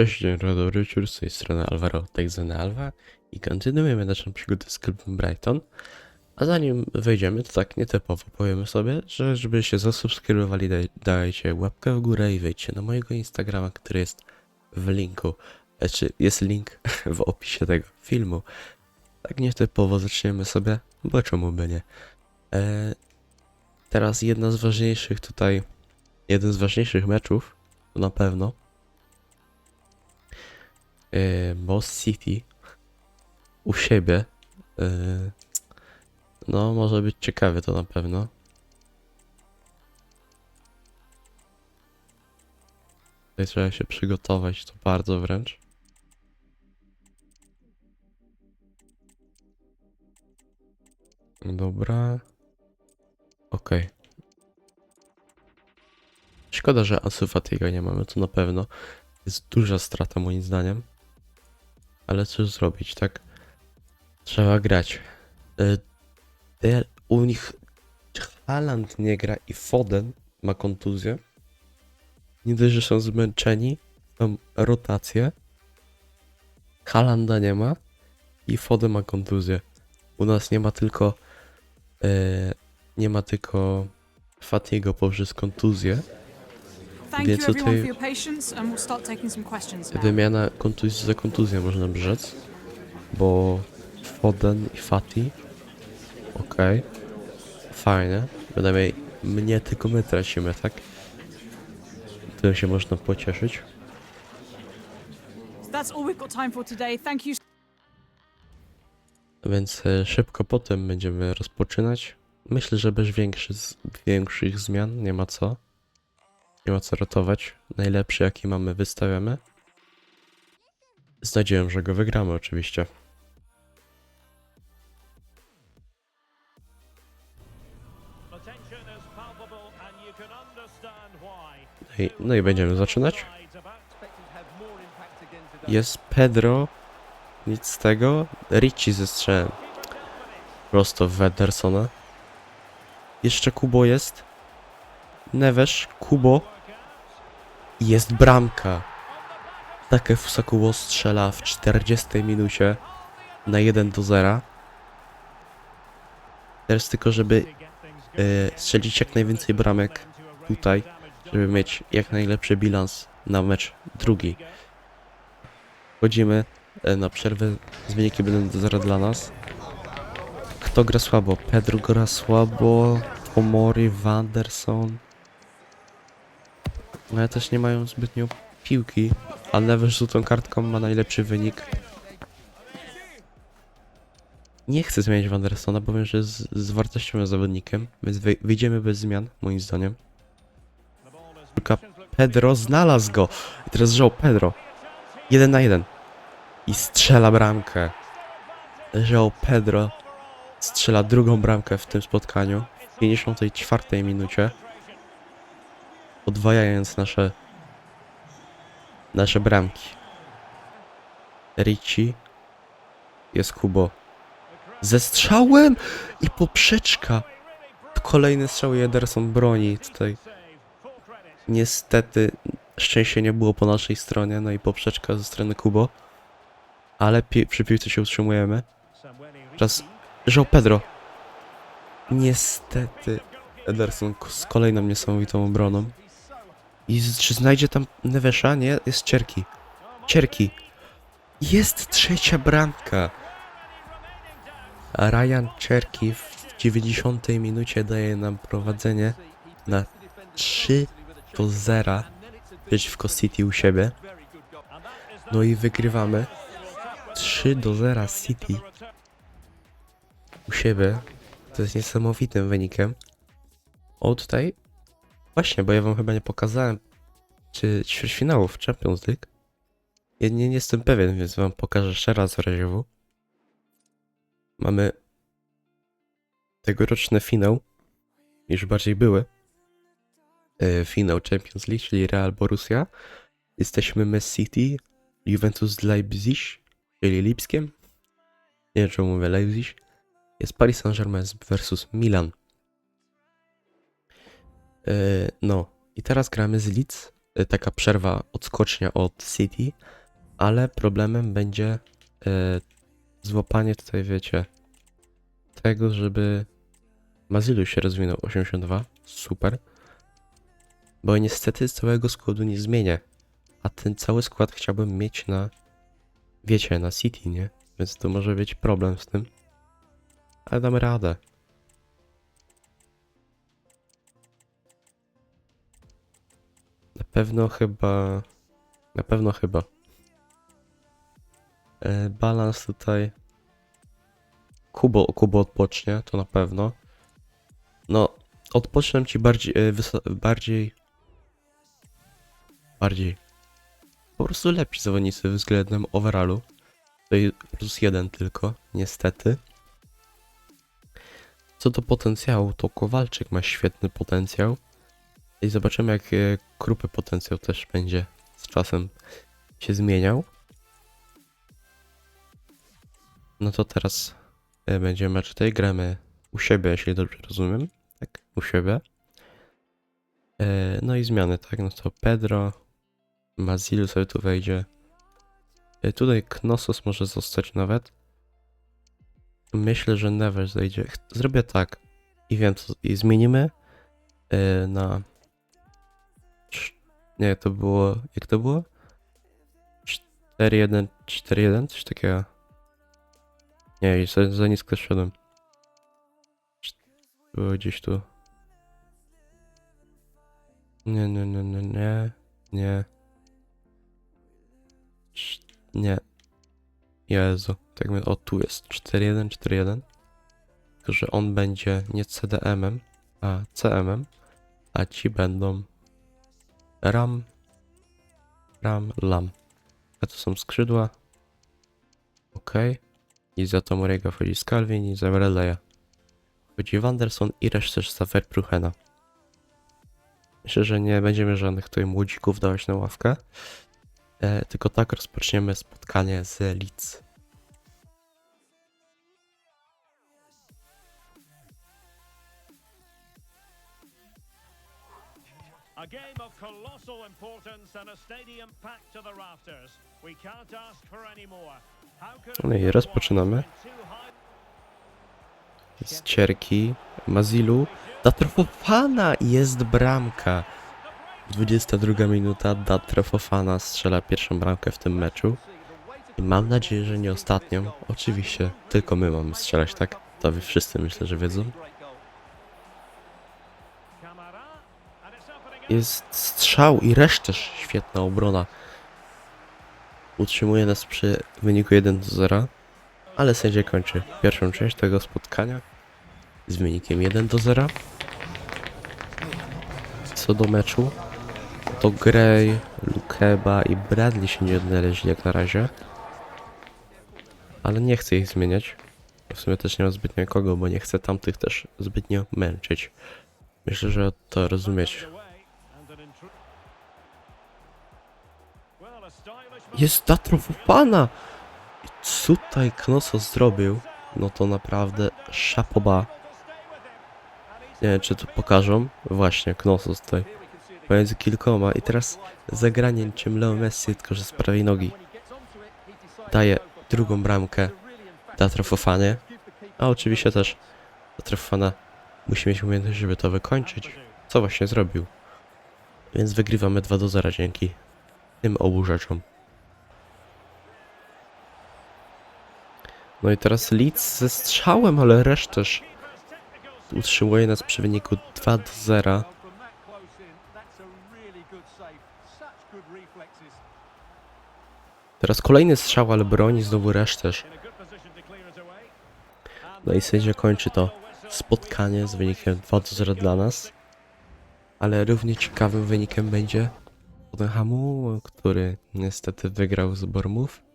Cześć, dobry wieczór, z tej strony Alvaro Texana Alva i kontynuujemy naszą przygodę z klubem Brighton. A zanim wejdziemy, to tak nietypowo powiemy sobie, że żeby się zasubskrybowali, daj, dajcie łapkę w górę i wejdźcie na mojego Instagrama, który jest w linku, znaczy jest link w opisie tego filmu. Tak nietypowo zaczniemy sobie, bo czemu by nie. E, teraz jedna z ważniejszych tutaj, jeden z ważniejszych meczów, na pewno, Boss City u siebie. Yy, no, może być ciekawy to na pewno. Tutaj trzeba się przygotować, to bardzo wręcz. Dobra. Okej. Szkoda, że Ansu Fatiga nie mamy, to na pewno jest duża strata moim zdaniem. Ale cóż zrobić, tak? Trzeba grać. Del- u nich Haaland nie gra i Foden ma kontuzję. Nie dość, że są zmęczeni, mam rotację. Haalanda nie ma i Foden ma kontuzję. U nas nie ma tylko y, nie ma tylko Fatigo poprzez kontuzję. Więc tutaj-. Wymiana kontuzji za kontuzję można by rzec. Bo Foden i Fati. Okej. Fajne. Bynajmniej mnie tylko my tracimy, tak? Tym się można pocieszyć. Więc szybko potem będziemy rozpoczynać. Myślę, że bez większy, z- większych zmian nie ma co. Nie ma co ratować. Najlepszy jaki mamy wystawiamy. Z nadzieją, że go wygramy oczywiście. No i, no i będziemy zaczynać. Jest Pedro. Nic z tego. Ricci ze strzałem. Prosto w. Jeszcze Kubo jest. Nevesz, Kubo. I Jest bramka. Takie Fusakubo strzela w 40 minucie na 1 do 0. Teraz tylko, żeby e, strzelić jak najwięcej bramek tutaj, żeby mieć jak najlepszy bilans na mecz drugi. Wchodzimy e, na przerwę, z wyniki będą do zera dla nas. Kto gra słabo? Pedro gra słabo, Omori, Wanderson. No ale też nie mają zbytnio piłki, a Neves z tą kartką ma najlepszy wynik. Nie chcę zmieniać Wandersona, bo wiem, że jest z wartościowym zawodnikiem, więc wy, wyjdziemy bez zmian, moim zdaniem. Tylko Pedro znalazł go. I teraz Joe Pedro. Jeden na jeden. I strzela bramkę. Joe Pedro strzela drugą bramkę w tym spotkaniu. W 54 minucie. Podwajając nasze nasze bramki. Ricci. Jest Kubo. Ze strzałem i poprzeczka. Kolejny strzał Ederson broni tutaj. Niestety szczęście nie było po naszej stronie, no i poprzeczka ze strony Kubo. Ale pi- przy piłce się utrzymujemy. Teraz João Pedro. Niestety Ederson z kolejną niesamowitą obroną. I czy znajdzie tam Nevesza? Nie, jest Cierki. Cierki. Jest trzecia bramka. A Ryan Cierki w 90 minucie daje nam prowadzenie na 3 do 0 przeciwko City u siebie. No i wygrywamy 3 do 0 City u siebie. To jest niesamowitym wynikiem. O tutaj. Właśnie, bo ja wam chyba nie pokazałem czy ćwierćfinałów Champions League. Ja nie, nie jestem pewien, więc wam pokażę jeszcze raz w razie W. Mamy tegoroczny finał, już bardziej były. E, finał Champions League, czyli Real Borussia. Jesteśmy Mess City, Juventus Leipzig, czyli Lipskiem. Nie wiem, czemu mówię Leipzig. Jest Paris Saint-Germain versus Milan. E, no, i teraz gramy z Leeds. Y, taka przerwa, odskocznia od City, ale problemem będzie y, złapanie tutaj, wiecie, tego, żeby Mazilu się rozwinął. 82, super, bo niestety całego składu nie zmienię, a ten cały skład chciałbym mieć na, wiecie, na City, nie? Więc to może być problem z tym, ale damy radę. Pewno chyba. Na pewno chyba. E, balans tutaj. Kubo, Kubo odpocznie, to na pewno. No, odpocznę ci bardziej. E, bardziej. Bardziej. Po prostu lepsi zawodnicy względem overallu. Tutaj plus jeden tylko, niestety. Co do potencjału, to Kowalczyk ma świetny potencjał. I zobaczymy, jak e, krupy potencjał też będzie z czasem się zmieniał. No to teraz e, będzie mecz tutaj. Gramy u siebie, jeśli dobrze rozumiem. Tak, u siebie. E, No i zmiany, tak. No to Pedro, Mazilu sobie tu wejdzie. Tutaj Knossos może zostać nawet. Myślę, że Neves zejdzie. Zrobię tak. I wiem, co, i zmienimy na Nie, to było. Jak to było? 4-1, 4-1, coś takiego. Nie, za, za nisko szedłem. Było gdzieś tu. Nie, nie, nie, nie, nie. Nie. Nie. Jezu. Tak my, o tu jest. 4-1, 4-1. Tylko, że on będzie nie CDM-em, a CM-em. A ci będą Ram, Ram, Lam. A to są skrzydła. Ok. I za Tomoriego wchodzi Skalwin i za Releja. Wchodzi Wanderson i resztę za Verpruchena. Myślę, że nie będziemy żadnych tutaj młodzików dawać na ławkę. E, tylko tak rozpoczniemy spotkanie z Leeds. No i rozpoczynamy. Z Cierki, Mazilu. Datrofofana jest bramka. 22 minuta. Datrofofana strzela pierwszą bramkę w tym meczu. I mam nadzieję, że nie ostatnią. Oczywiście, tylko my mamy strzelać, tak? To wy wszyscy myślę, że wiedzą. Jest strzał i resztę świetna obrona. Utrzymuje nas przy wyniku 1 do 0. Ale sędzia kończy pierwszą część tego spotkania z wynikiem 1 do 0. Co do meczu, to Gray, Lukeba i Bradley się nie odnaleźli jak na razie. Ale nie chcę ich zmieniać. W sumie też nie mam zbytnio kogo, bo nie chcę tamtych też zbytnio męczyć. Myślę, że to rozumieć. Jest Datrofopana! I tutaj Knosos zrobił? No to naprawdę szapoba. Nie wiem, czy to pokażą. Właśnie, Knosos tutaj. Pomiędzy kilkoma. I teraz zagranie niczym Leo Messi, tylko że z prawej nogi. Daje drugą bramkę Datrofofanie. A oczywiście też Datrofofana musi mieć umiejętność, żeby to wykończyć. Co właśnie zrobił. Więc wygrywamy 2 do 0 dzięki tym obu rzeczom. No i teraz Leeds ze strzałem, ale resztaż utrzymuje nas przy wyniku 2 do 0. Teraz kolejny strzał, ale broni znowu away. No i sędzia kończy to spotkanie z wynikiem 2 do 0 dla nas. Ale równie ciekawym wynikiem będzie Tottenhamu, który niestety wygrał z Bormów.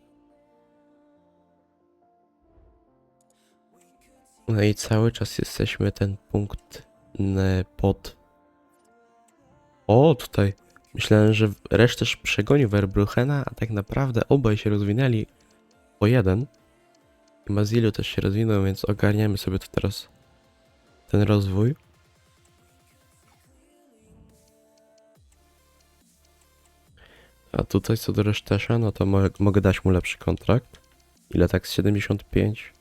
No i cały czas jesteśmy ten punkt pod. O, tutaj myślałem, że resztę przegonił Verbruchena, a tak naprawdę obaj się rozwinęli po jeden. I Mazilu też się rozwinął, więc ogarniamy sobie tu teraz ten rozwój. A tutaj co do resztesza, no to mo mogę dać mu lepszy kontrakt. Ile tak z 75?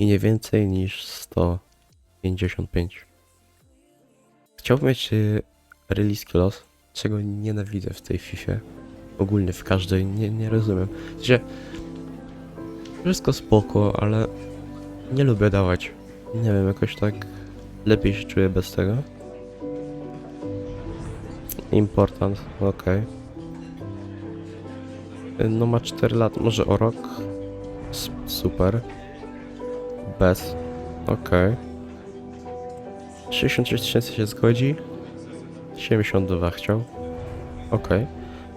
I nie więcej niż 155. Chciałbym mieć y, release los, czego nienawidzę w tej FIFA. Ogólnie w każdej, nie, nie rozumiem. Sensie, wszystko spoko, ale nie lubię dawać. Nie wiem, jakoś tak lepiej się czuję bez tego. Important, okej. No ma 4 lata, może o rok. S- Super. Bez. Okej. 66 tysięcy się zgodzi. 72 chciał. Okej.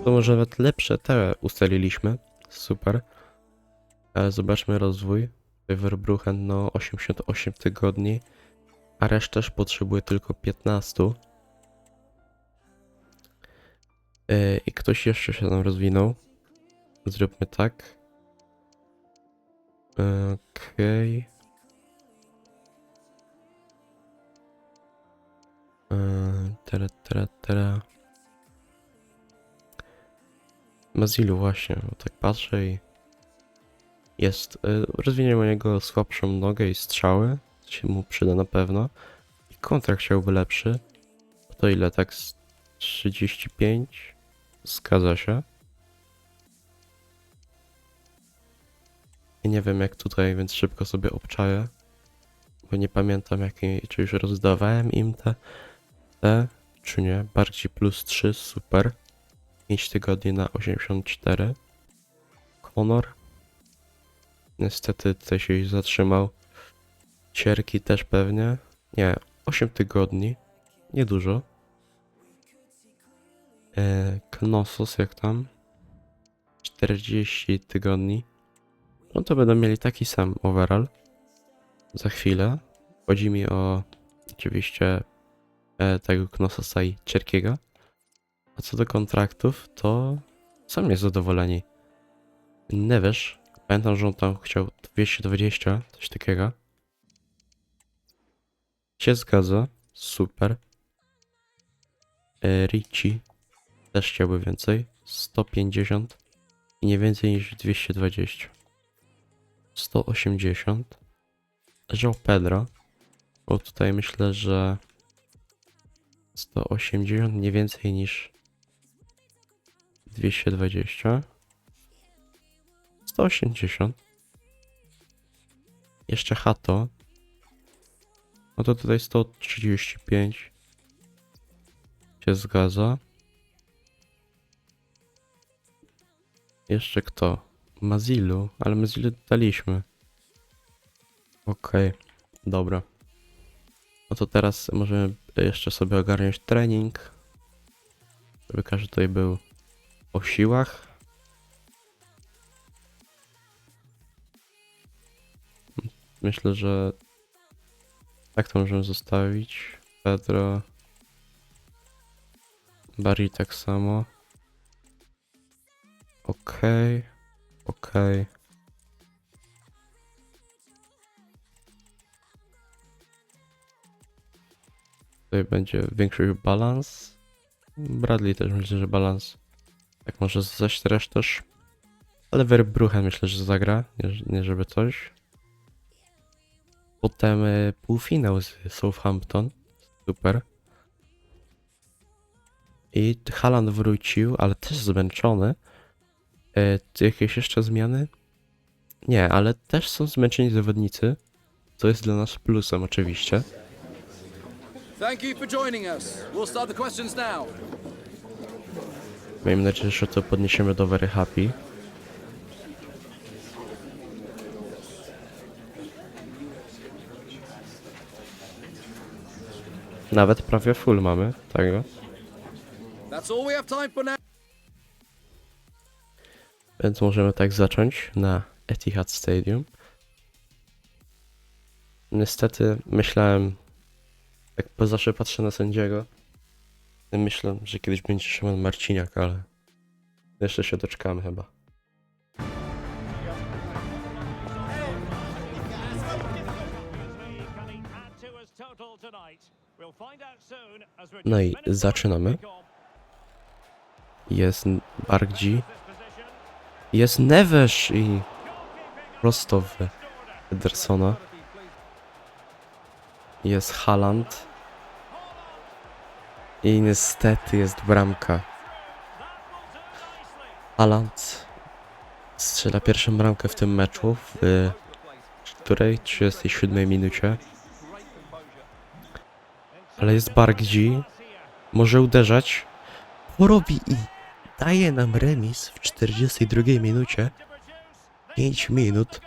To może nawet lepsze te ustaliliśmy. Super. Ale zobaczmy rozwój. Werbruchen no 88 tygodni. A resztaż potrzebuje tylko 15. Yy, I ktoś jeszcze się tam rozwinął. Zróbmy tak. Okej. Yy, Tera, tera, tera. Mazilu właśnie, bo tak patrzę i jest, rozwiniemy u niego słabszą nogę i strzały, co się mu przyda na pewno. I kontrakt chciałby lepszy. To ile, tak z 35? Zgadza się. I nie wiem jak tutaj, więc szybko sobie obczaję. Bo nie pamiętam jakie, czy już rozdawałem im te, te, czy nie. Bardziej plus 3, super. 5 tygodni na 84. Honor. Niestety tutaj się zatrzymał. Cierki też pewnie. Nie, 8 tygodni. Niedużo. E, Knossos jak tam? 40 tygodni. No to będą mieli taki sam overall. Za chwilę. Chodzi mi o oczywiście tego Knossosa i Cierkiego. A co do kontraktów, to są niezadowoleni. Nie wiesz, pamiętam, że on tam chciał 220, coś takiego. Się zgadza, super. E, Ricci też chciałby więcej, 150 i nie więcej niż 220. 180. João Pedro, bo tutaj myślę, że 180 nie więcej niż 220 180 Jeszcze Hato. No to tutaj 135 się zgadza. Jeszcze kto? Mazilu, ale Mazilu daliśmy. Okej, dobra. No to teraz możemy jeszcze sobie ogarnąć trening żeby każdy tutaj był o siłach. Myślę, że tak to możemy zostawić. Pedro. Barry tak samo. Okej. Okej. Tutaj będzie większy balans. Bradley też myślę, że balans. Tak może zaś też. Ale Verbruchen myślę, że zagra, nie, nie żeby coś. Potem y, półfinał z Southampton. Super. I Haaland wrócił, ale też zmęczony. Y, jakieś jeszcze zmiany? Nie, ale też są zmęczeni zawodnicy. Co jest dla nas plusem oczywiście. Thank you for joining us. We'll start the questions now. Miejmy nadzieję, że to podniesiemy do Very Happy. Nawet prawie full mamy tego. That's all we have time for now. Więc możemy tak zacząć na Etihad Stadium. Niestety myślałem, jak po zawsze patrzę na sędziego, myślę, że kiedyś będzie Szymon Marciniak, ale jeszcze się doczekamy chyba. No i zaczynamy. Jest Bargdzi. Jest Neves i prosto w Edersona. Jest Haaland. I niestety jest bramka. Haaland strzela pierwszą bramkę w tym meczu w której 37 minucie. Ale jest Bargdzi. Może uderzać. Porobi i daje nam remis w 42 minucie. 5 minut.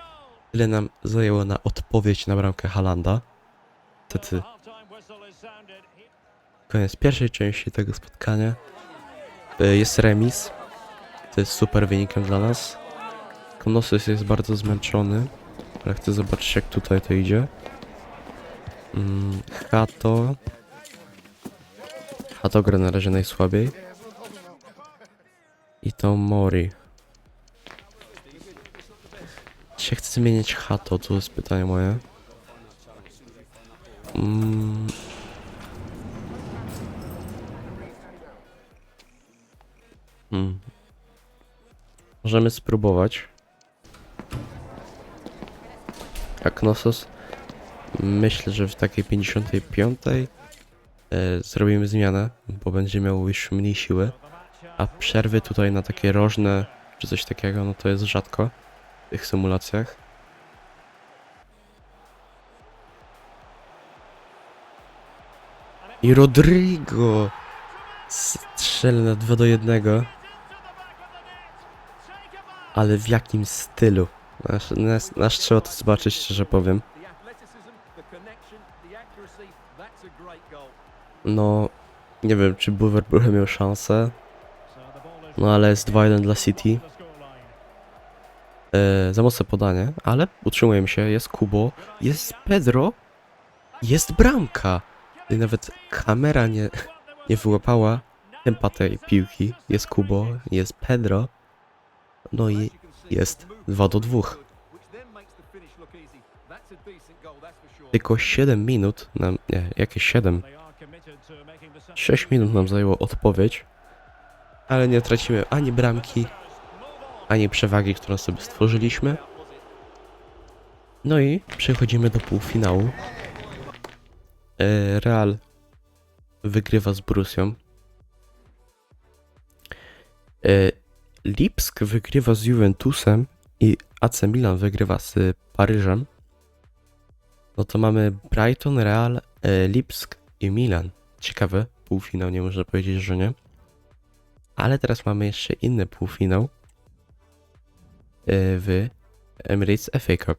Tyle nam zajęło na odpowiedź na bramkę Halanda. Niestety koniec pierwszej części tego spotkania. Y, Jest remis. To jest super wynikiem dla nas. Konosus jest bardzo zmęczony, ale chcę zobaczyć jak tutaj to idzie. Mm, Hato. Hato gra na razie najsłabiej. I to Mori. Czy chce zmienić Hato? To jest pytanie moje. Mm, Hmm. Możemy spróbować. A Knossos myślę, że w takiej 55 e, zrobimy zmianę, bo będzie miał już mniej siły. A przerwy tutaj na takie rożne czy coś takiego, no to jest rzadko w tych symulacjach. I Rodrigo strzela na 2 do 1. Ale w jakim stylu? Nasz, nasz, nasz trzeba to zobaczyć, szczerze powiem. No, nie wiem, czy Liverpool miał szansę. No ale jest 2-1 dla City. E, za mocne podanie, ale utrzymujemy się. Jest Kubo, jest Pedro, jest bramka. I nawet kamera nie, nie wyłapała tempa tej piłki. Jest Kubo, jest Pedro. No i jest 2 do 2. Which then makes the finish look easy. That's a decent goal, that's for sure. Tylko 7 minut nam, nie, jakieś 7, 6 minut nam zajęło odpowiedź. Ale nie tracimy ani bramki, ani przewagi, którą sobie stworzyliśmy. No i przechodzimy do półfinału. E, Real wygrywa z Brusją. E, Lipsk wygrywa z Juventusem i AC Milan wygrywa z Paryżem. No to mamy Brighton, Real, e, Lipsk i Milan. Ciekawe, półfinał, nie można powiedzieć, że nie. Ale teraz mamy jeszcze inny półfinał w Emirates FA Cup.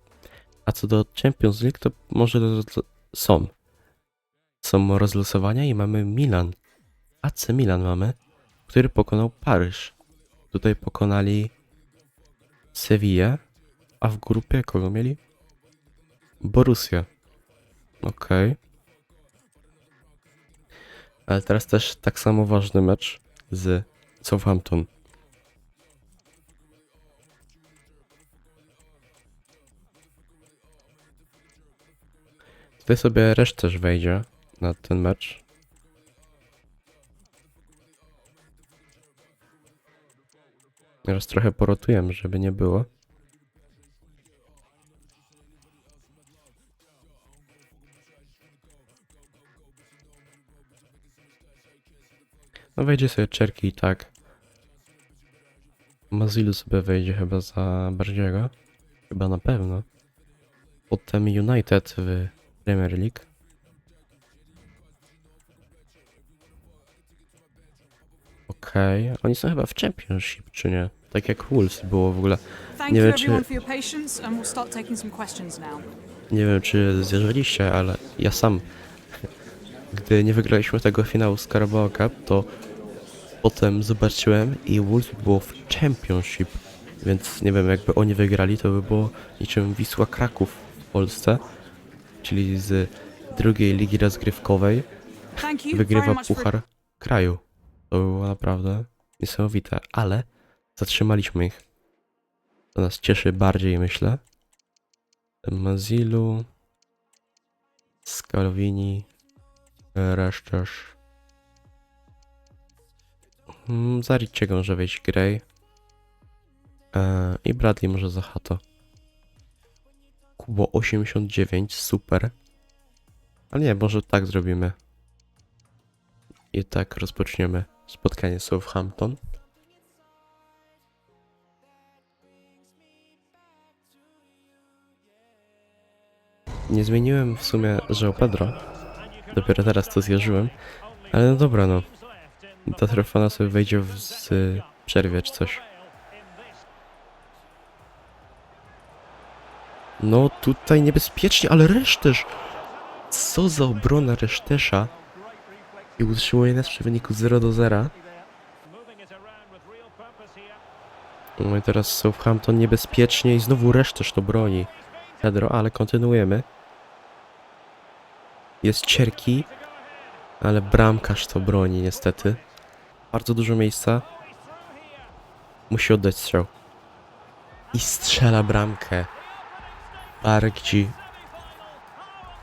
A co do Champions League, to może są. Są rozlosowania i mamy Milan. AC Milan mamy, który pokonał Paryż. Tutaj pokonali Sevilla, a w grupie kogo mieli? Borussia. Okej. Ale teraz też tak samo ważny mecz z Southampton. Tutaj sobie resztę też wejdzie na ten mecz. Teraz trochę porotujemy, żeby nie było. No wejdzie sobie Czerki i tak. Mazilu sobie wejdzie chyba za Bardziego. Chyba na pewno. Potem United w Premier League. Okej, oni są chyba w Championship, czy nie? Tak jak Wolves było w ogóle. Nie wiem, czy-. Nie wiem, czy zjeżdżaliście, ale ja sam, gdy nie wygraliśmy tego finału z Carabao Cup, to potem zobaczyłem i Wolves było w Championship, więc nie wiem, jakby oni wygrali, to by było niczym Wisła Kraków w Polsce, czyli z drugiej ligi rozgrywkowej wygrywa puchar kraju. To było naprawdę niesamowite, ale zatrzymaliśmy ich. To nas cieszy bardziej, myślę. Mazilu, Scalvini, resztaż. Mm, za Ricciego może wejść Gray. E, I Bradley może za Hato. Kubo 89, super. Ale nie, może tak zrobimy. I tak rozpoczniemy spotkanie Southampton. Nie zmieniłem w sumie João Pedro. Dopiero teraz to zjarzyłem. Ale no dobra, no. Ta trafana sobie wejdzie w z przerwie czy coś. No tutaj niebezpiecznie, ale resztesz! Co za obrona resztesza? I utrzymuje nas przy wyniku 0 do 0. Moving it around with real purpose here. No i teraz Southampton niebezpiecznie i znowu resztesz to broni. Pedro, ale kontynuujemy. Jest cierki, ale bramkarz to broni niestety. Bardzo dużo miejsca. Musi oddać strzał. I strzela bramkę. Bargci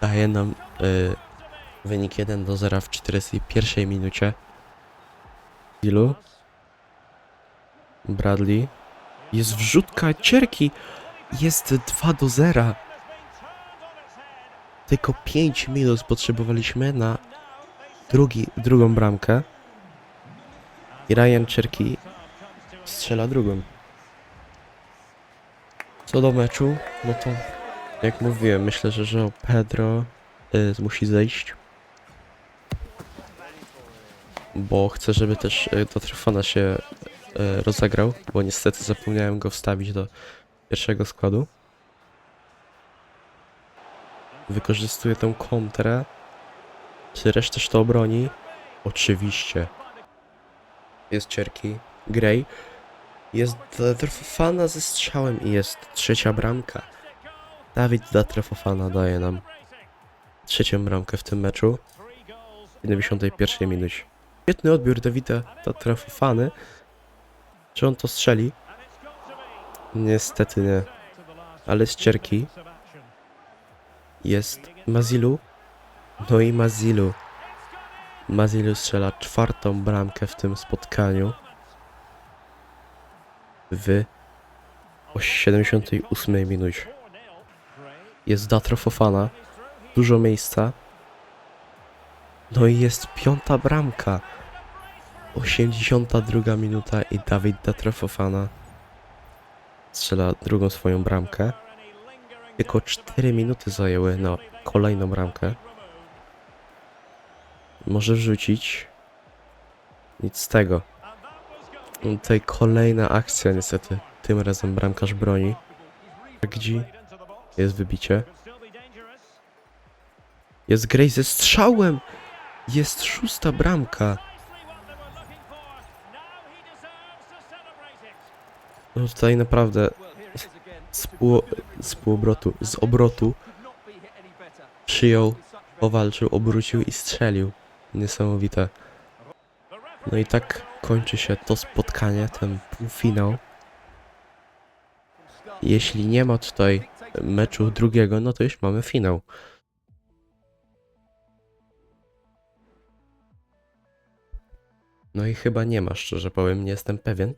daje nam y, wynik 1 do 0 w 41 minucie. Ilu? Bradley. Jest wrzutka cierki. Jest 2 do 0. Tylko 5 minut potrzebowaliśmy na drugi, drugą bramkę. I Ryan Czerki strzela drugą. Co do meczu, no to jak mówiłem, myślę, że, że Pedro y, musi zejść. Bo chcę, żeby też y, do Trofana się y, rozegrał, bo niestety zapomniałem go wstawić do pierwszego składu. Wykorzystuję tę kontrę. Czy resztę też to obroni? Oczywiście. Jest Cierki. Gray. Jest Trofana ze strzałem i jest trzecia bramka. Dawid Datrefofana daje nam trzecią bramkę w tym meczu. W 71 minucie. Świetny odbiór Dawida Datrefofany. Czy on to strzeli? Niestety nie. Ale z Cierki jest Mazilu. No i Mazilu. Mazilu strzela czwartą bramkę w tym spotkaniu. W 78 minucie. Jest Datro Fofana. Dużo miejsca. No i jest piąta bramka. 82 minuta i Dawid Datro Fofana strzela drugą swoją bramkę. Tylko 4 minuty zajęły na kolejną bramkę. Może wrzucić. Nic z tego. Tutaj kolejna akcja niestety. Tym razem bramkarz broni. Gdzie jest wybicie. Jest Gray ze strzałem! Jest szósta bramka. No tutaj naprawdę z, pół, z półobrotu, z obrotu przyjął, powalczył, obrócił i strzelił. Niesamowite. No i tak kończy się to spotkanie, ten półfinał. Jeśli nie ma tutaj meczu drugiego, no to już mamy finał. No i chyba nie ma, szczerze powiem, nie jestem pewien.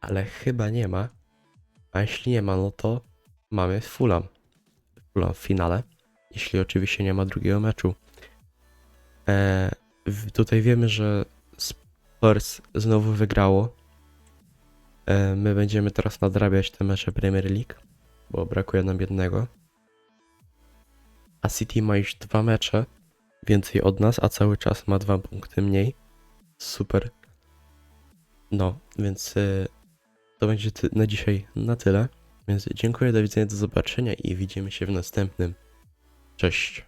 Ale chyba nie ma. A jeśli nie ma, no to mamy Fulham. Fulham w finale. Jeśli oczywiście nie ma drugiego meczu. E, tutaj wiemy, że Spurs znowu wygrało. E, my będziemy teraz nadrabiać te mecze Premier League, bo brakuje nam jednego. A City ma już dwa mecze więcej od nas, a cały czas ma dwa punkty mniej. Super. No, więc e, to będzie na dzisiaj na tyle. Więc dziękuję, do widzenia, do zobaczenia i widzimy się w następnym. Cześć.